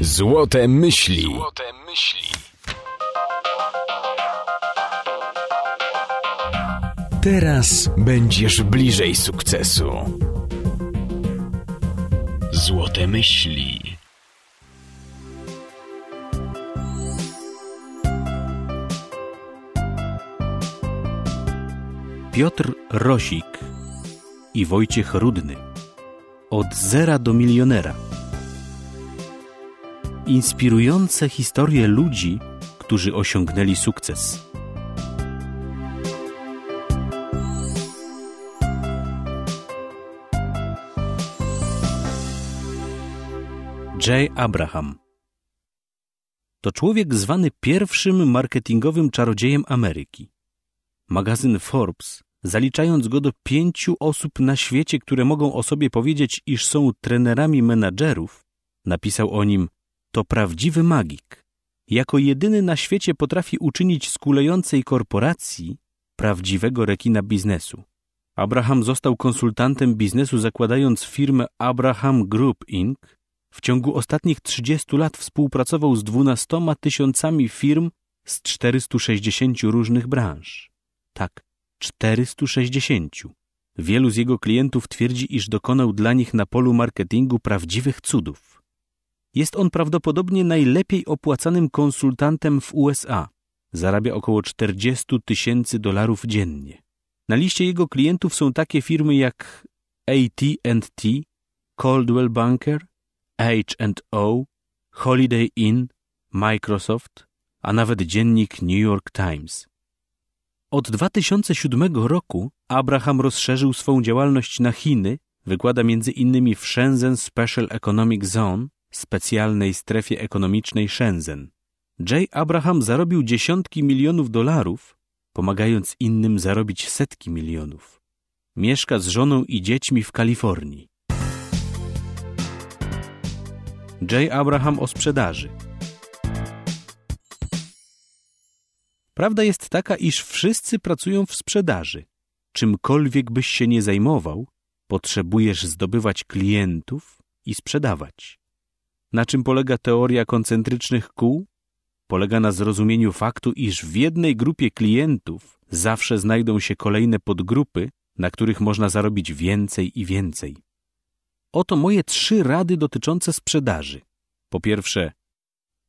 Złote myśli. Złote myśli. Teraz będziesz bliżej sukcesu. Złote myśli. Piotr Rosik i Wojciech Rudny. Od zera do milionera. Inspirujące historie ludzi, którzy osiągnęli sukces. J. Abraham to człowiek zwany pierwszym marketingowym czarodziejem Ameryki. Magazyn Forbes, zaliczając go do pięciu osób na świecie, które mogą o sobie powiedzieć, iż są trenerami menadżerów, napisał o nim: To prawdziwy magik. Jako jedyny na świecie potrafi uczynić z kulejącej korporacji prawdziwego rekina biznesu. Abraham został konsultantem biznesu, zakładając firmę Abraham Group Inc. W ciągu ostatnich 30 lat współpracował z 12 tysiącami firm z 460 różnych branż. Tak, 460. Wielu z jego klientów twierdzi, iż dokonał dla nich na polu marketingu prawdziwych cudów. Jest on prawdopodobnie najlepiej opłacanym konsultantem w USA. Zarabia około 40 tysięcy dolarów dziennie. Na liście jego klientów są takie firmy jak AT&T, Coldwell Banker, H&O, Holiday Inn, Microsoft, a nawet dziennik New York Times. Od 2007 roku Abraham rozszerzył swą działalność na Chiny, wykłada innymi w Shenzhen Special Economic Zone, specjalnej strefie ekonomicznej Shenzhen. J. Abraham zarobił dziesiątki milionów dolarów, pomagając innym zarobić setki milionów. Mieszka z żoną i dziećmi w Kalifornii. J. Abraham o sprzedaży. Prawda jest taka, iż wszyscy pracują w sprzedaży. Czymkolwiek byś się nie zajmował, potrzebujesz zdobywać klientów i sprzedawać. Na czym polega teoria koncentrycznych kół? Polega na zrozumieniu faktu, iż w jednej grupie klientów zawsze znajdą się kolejne podgrupy, na których można zarobić więcej i więcej. Oto moje trzy rady dotyczące sprzedaży. Po pierwsze,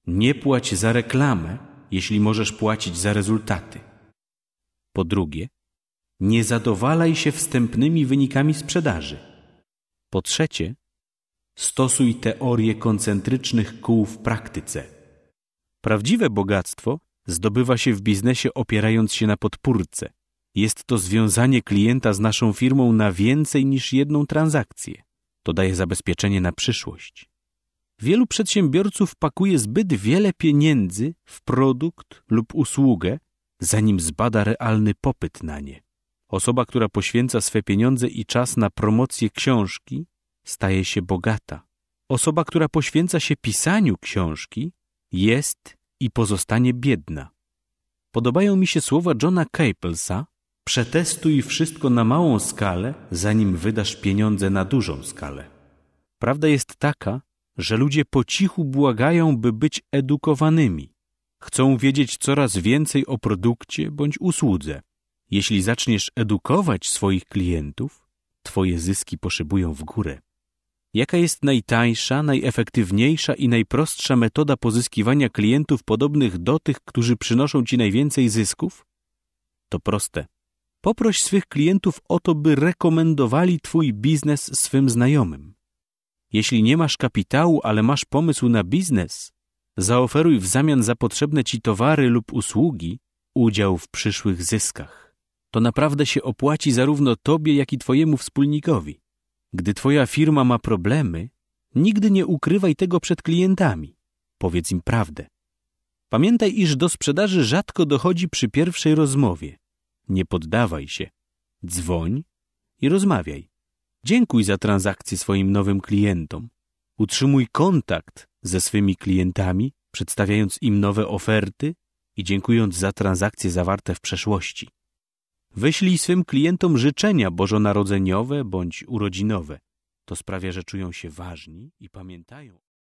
nie płać za reklamę, jeśli możesz płacić za rezultaty. Po drugie, nie zadowalaj się wstępnymi wynikami sprzedaży. Po trzecie, stosuj teorię koncentrycznych kół w praktyce. Prawdziwe bogactwo zdobywa się w biznesie opierając się na podpórce. Jest to związanie klienta z naszą firmą na więcej niż jedną transakcję. To daje zabezpieczenie na przyszłość. Wielu przedsiębiorców pakuje zbyt wiele pieniędzy w produkt lub usługę, zanim zbada realny popyt na nie. Osoba, która poświęca swe pieniądze i czas na promocję książki, staje się bogata. Osoba, która poświęca się pisaniu książki, jest i pozostanie biedna. Podobają mi się słowa Johna Caplesa: Przetestuj wszystko na małą skalę, zanim wydasz pieniądze na dużą skalę. Prawda jest taka, że ludzie po cichu błagają, by być edukowanymi. Chcą wiedzieć coraz więcej o produkcie bądź usłudze. Jeśli zaczniesz edukować swoich klientów, twoje zyski poszybują w górę. Jaka jest najtańsza, najefektywniejsza i najprostsza metoda pozyskiwania klientów podobnych do tych, którzy przynoszą ci najwięcej zysków? To proste. Poproś swych klientów o to, by rekomendowali twój biznes swym znajomym. Jeśli nie masz kapitału, ale masz pomysł na biznes, zaoferuj w zamian za potrzebne ci towary lub usługi udział w przyszłych zyskach. To naprawdę się opłaci zarówno tobie, jak i twojemu wspólnikowi. Gdy twoja firma ma problemy, nigdy nie ukrywaj tego przed klientami. Powiedz im prawdę. Pamiętaj, iż do sprzedaży rzadko dochodzi przy pierwszej rozmowie. Nie poddawaj się. Dzwoń i rozmawiaj. Dziękuj za transakcję swoim nowym klientom. Utrzymuj kontakt ze swymi klientami, przedstawiając im nowe oferty i dziękując za transakcje zawarte w przeszłości. Wyślij swym klientom życzenia bożonarodzeniowe bądź urodzinowe. To sprawia, że czują się ważni i pamiętają